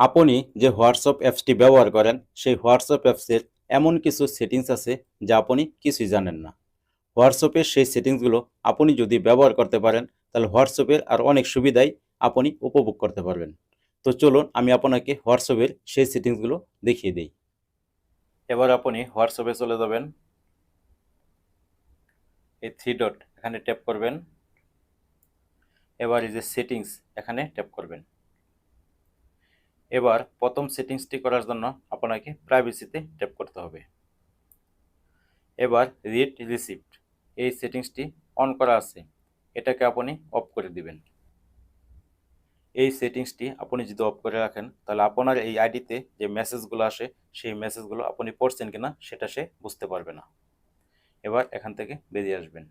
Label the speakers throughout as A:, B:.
A: আপনি যে হোয়াটসঅ্যাপ অ্যাপসটি ব্যবহার করেন, সেই হোয়াটসঅ্যাপ অ্যাপসের এমন কিছু সেটিংস আছে যা আপনি কিছুই জানেন না। হোয়াটসঅ্যাপের সেই সেটিংসগুলো আপনি যদি ব্যবহার করতে পারেন, তাহলে হোয়াটসঅ্যাপের আর অনেক সুবিধাই আপনি উপভোগ করতে পারবেন। তো চলুন আমি আপনাকে হোয়াটসঅ্যাপের সেই সেটিংসগুলো দেখিয়ে দিই। এবার আপনি হোয়াটসঅ্যাপে চলে যাবেন। এই থ্রি ডট এখানে ট্যাপ করবেন। এবার এই যে সেটিংস এখানে ট্যাপ করবেন। এবার প্রথম সেটিংসটি করার জন্য আপনাকে প্রাইভেসিতে ট্যাপ করতে হবে। এবার রিড রিসিপ্ট এই সেটিংসটি অন করা আছে। এটাকে আপনি অফ করে দিবেন। এই সেটিংসটি আপনি যদি অফ করে রাখেন, তাহলে আপনার এই আইডিতে যে মেসেজগুলো আসে, সেই মেসেজগুলো আপনি পড়ছেন কিনা, সেটা সে বুঝতে পারবে না। এবার এখান থেকে বেরিয়ে আসবেন।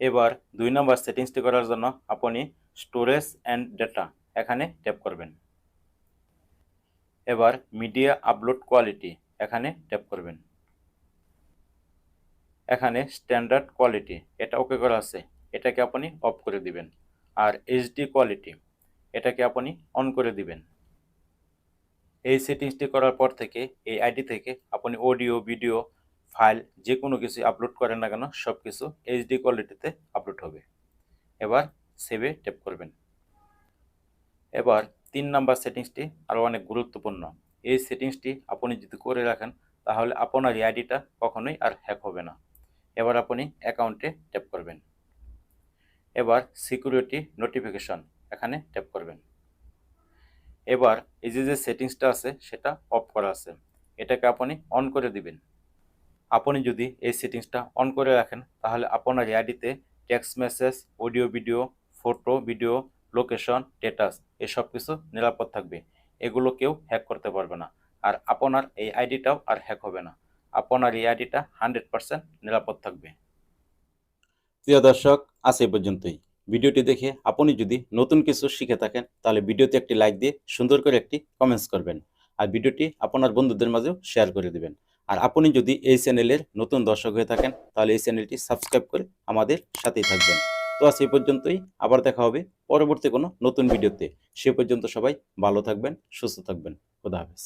A: এবার দুই নম্বর সেটিংসটি করার জন্য আপনি স্টোরেজ অ্যান্ড ডেটা এখানে ট্যাপ করবেন। এবার মিডিয়া আপলোড কোয়ালিটি এখানে ট্যাপ করবেন। এখানে স্ট্যান্ডার্ড কোয়ালিটি এটা ওকে করা আছে, এটাকে আপনি অফ করে দিবেন। আর এইচডি কোয়ালিটি এটাকে আপনি অন করে দিবেন। এই সেটিংসটি করার পর থেকে, এই আইডি থেকে আপনি অডিও ভিডিও ফাইল যে কোনো কিছু আপলোড করেন না কেন সব কিছু এইচডি কোয়ালিটিতে আপলোড হবে। এবার সেভে ট্যাপ করবেন। এবার তিন নাম্বার সেটিংসটি আরও অনেক গুরুত্বপূর্ণ। এই সেটিংসটি আপনি যদি করে রাখেন, তাহলে আপনার আইডিটা কখনোই আর হ্যাক হবে না। এবার আপনি অ্যাকাউন্টে ট্যাপ করবেন। এবার সিকিউরিটি নোটিফিকেশন এখানে ট্যাপ করবেন। এবার এই যে যে সেটিংসটা আছে, সেটা অফ করা আছে। এটাকে আপনি অন করে দিবেন। আপনি যদি এই সেটিংসটা অন করে রাখেন, তাহলে আপনার আইডিতে text message, audio video, photo video location status এসব কিছু নিরাপদ থাকবে। এগুলো কেউ হ্যাক করতে পারবে না। আর আপনার এই আইডিটাও আর হ্যাক হবে না। আপনার এই আইডিটা হান্ড্রেড পার্সেন্ট নিরাপদ থাকবে। প্রিয় দর্শক, আজ এই পর্যন্তই। ভিডিওটি দেখে আপনি যদি নতুন কিছু শিখে থাকেন, তাহলে ভিডিওতে একটি লাইক দিয়ে সুন্দর করে একটি কমেন্টস করবেন। আর ভিডিওটি আপনার বন্ধুদের মাঝেও শেয়ার করে দেবেন। আর আপনি যদি এই চ্যানেলের নতুন দর্শক হয়ে থাকেন, তাহলে এই চ্যানেলটি সাবস্ক্রাইব করে আমাদের সাথেই থাকবেন। তো আজ এই পর্যন্তই, আবার দেখা হবে পরবর্তী কোনো নতুন ভিডিওতে। সে পর্যন্ত সবাই ভালো থাকবেন, সুস্থ থাকবেন। খোদা হাফেজ।